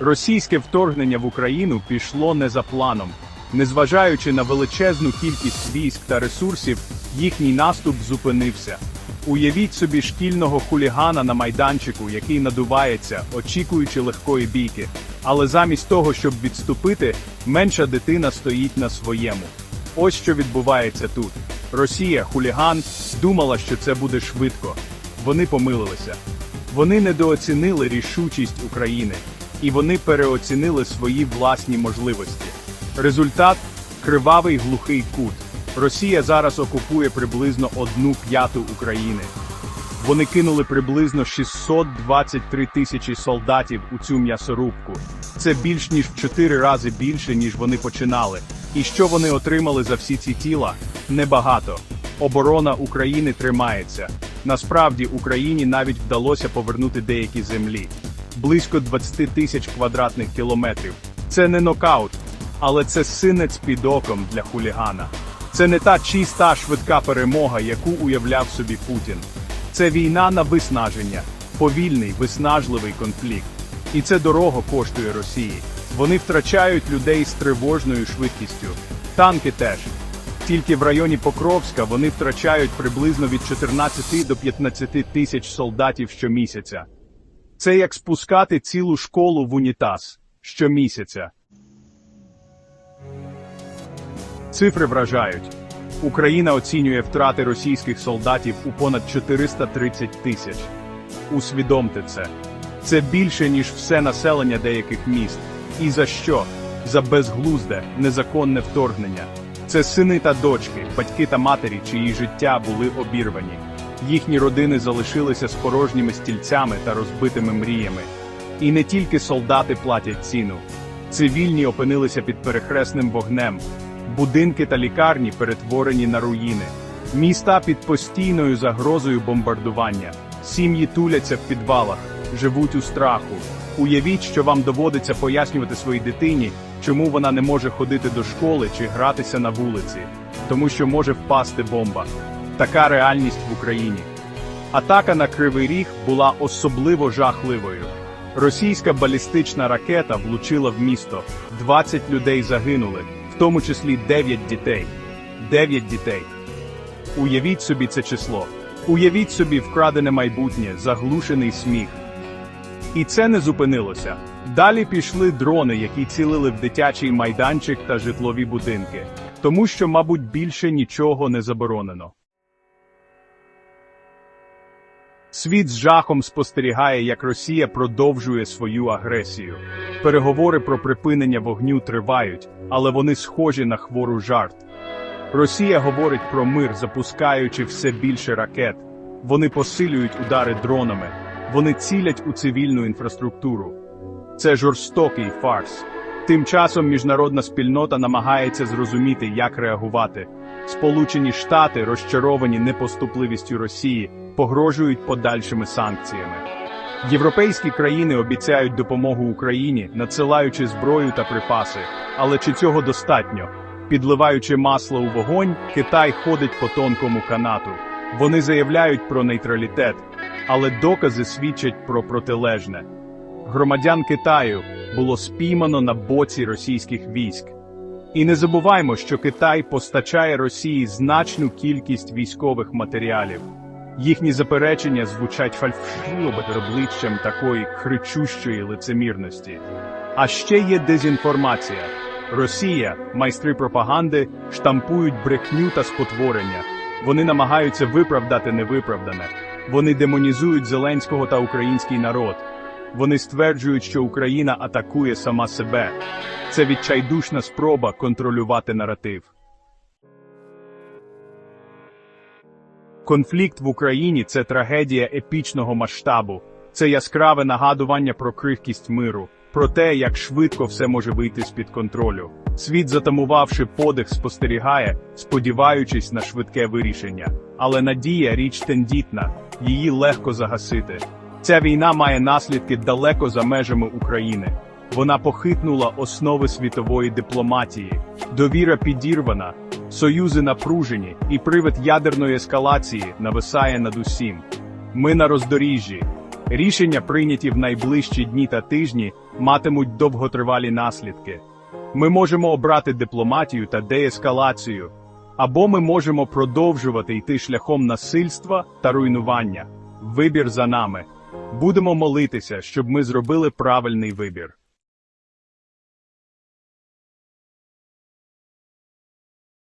Російське вторгнення в Україну пішло не за планом. Незважаючи на величезну кількість військ та ресурсів, їхній наступ зупинився. Уявіть собі шкільного хулігана на майданчику, який надувається, очікуючи легкої бійки. Але замість того, щоб відступити, менша дитина стоїть на своєму. Ось що відбувається тут. Росія, хуліган, думала, що це буде швидко. Вони помилилися. Вони недооцінили рішучість України, і вони переоцінили свої власні можливості. Результат кривавий глухий кут. Росія зараз окупує приблизно одну п'яту України. Вони кинули приблизно 623 тисячі солдатів у цю м'ясорубку. Це більш ніж в чотири рази більше, ніж вони починали. І що вони отримали за всі ці тіла? Небагато. Оборона України тримається. Насправді Україні навіть вдалося повернути деякі землі. Близько 20 тисяч квадратних кілометрів. Це не нокаут, але це синець під оком для хулігана. Це не та чиста швидка перемога, яку уявляв собі Путін. Це війна на виснаження, повільний, виснажливий конфлікт. І це дорого коштує Росії. Вони втрачають людей з тривожною швидкістю. Танки теж. Тільки в районі Покровська вони втрачають приблизно від 14 до 15 тисяч солдатів щомісяця. Це як спускати цілу школу в унітаз щомісяця. Цифри вражають. Україна оцінює втрати російських солдатів у понад 430 тисяч. Усвідомте це. Це більше, ніж все населення деяких міст. І за що? За безглузде, незаконне вторгнення. Це сини та дочки, батьки та матері, чиї життя були обірвані. Їхні родини залишилися з порожніми стільцями та розбитими мріями. І не тільки солдати платять ціну. Цивільні опинилися під перехресним вогнем. Будинки та лікарні перетворені на руїни. Міста під постійною загрозою бомбардування. Сім'ї туляться в підвалах, живуть у страху. Уявіть, що вам доводиться пояснювати своїй дитині, чому вона не може ходити до школи чи гратися на вулиці, тому що може впасти бомба. Така реальність в Україні. Атака на Кривий Ріг була особливо жахливою. Російська балістична ракета влучила в місто. 20 людей загинули, в тому числі 9 дітей. 9 дітей. Уявіть собі це число. Уявіть собі вкрадене майбутнє, заглушений сміх. І це не зупинилося. Далі пішли дрони, які цілили в дитячий майданчик та житлові будинки, тому що, мабуть, більше нічого не заборонено. Світ з жахом спостерігає, як Росія продовжує свою агресію. Переговори про припинення вогню тривають, але вони схожі на хвору жарт. Росія говорить про мир, запускаючи все більше ракет. Вони посилюють удари дронами, вони цілять у цивільну інфраструктуру. Це жорстокий фарс. Тим часом міжнародна спільнота намагається зрозуміти, як реагувати. Сполучені Штати, розчаровані непоступливістю Росії, погрожують подальшими санкціями. Європейські країни обіцяють допомогу Україні, надсилаючи зброю та припаси. Але чи цього достатньо? Підливаючи масло у вогонь, Китай ходить по тонкому канату. Вони заявляють про нейтралітет, але докази свідчать про протилежне. Громадян Китаю було спіймано на боці російських військ. І не забуваймо, що Китай постачає Росії значну кількість військових матеріалів. Їхні заперечення звучать фальшиво обличчям такої кричущої лицемірності. А ще є дезінформація. Росія, майстри пропаганди, штампують брехню та спотворення. Вони намагаються виправдати невиправдане. Вони демонізують Зеленського та український народ. Вони стверджують, що Україна атакує сама себе. Це відчайдушна спроба контролювати наратив. Конфлікт в Україні це трагедія епічного масштабу. Це яскраве нагадування про крихкість миру, про те, як швидко все може вийти з-під контролю. Світ, затамувавши подих, спостерігає, сподіваючись на швидке вирішення. Але надія річ тендітна, її легко загасити. Ця війна має наслідки далеко за межами України. Вона похитнула основи світової дипломатії. Довіра підірвана, союзи напружені, і привид ядерної ескалації нависає над усім. Ми на роздоріжжі. Рішення, прийняті в найближчі дні та тижні, матимуть довготривалі наслідки. Ми можемо обрати дипломатію та деескалацію, або ми можемо продовжувати йти шляхом насильства та руйнування. Вибір за нами. Будемо молитися, щоб ми зробили правильний вибір.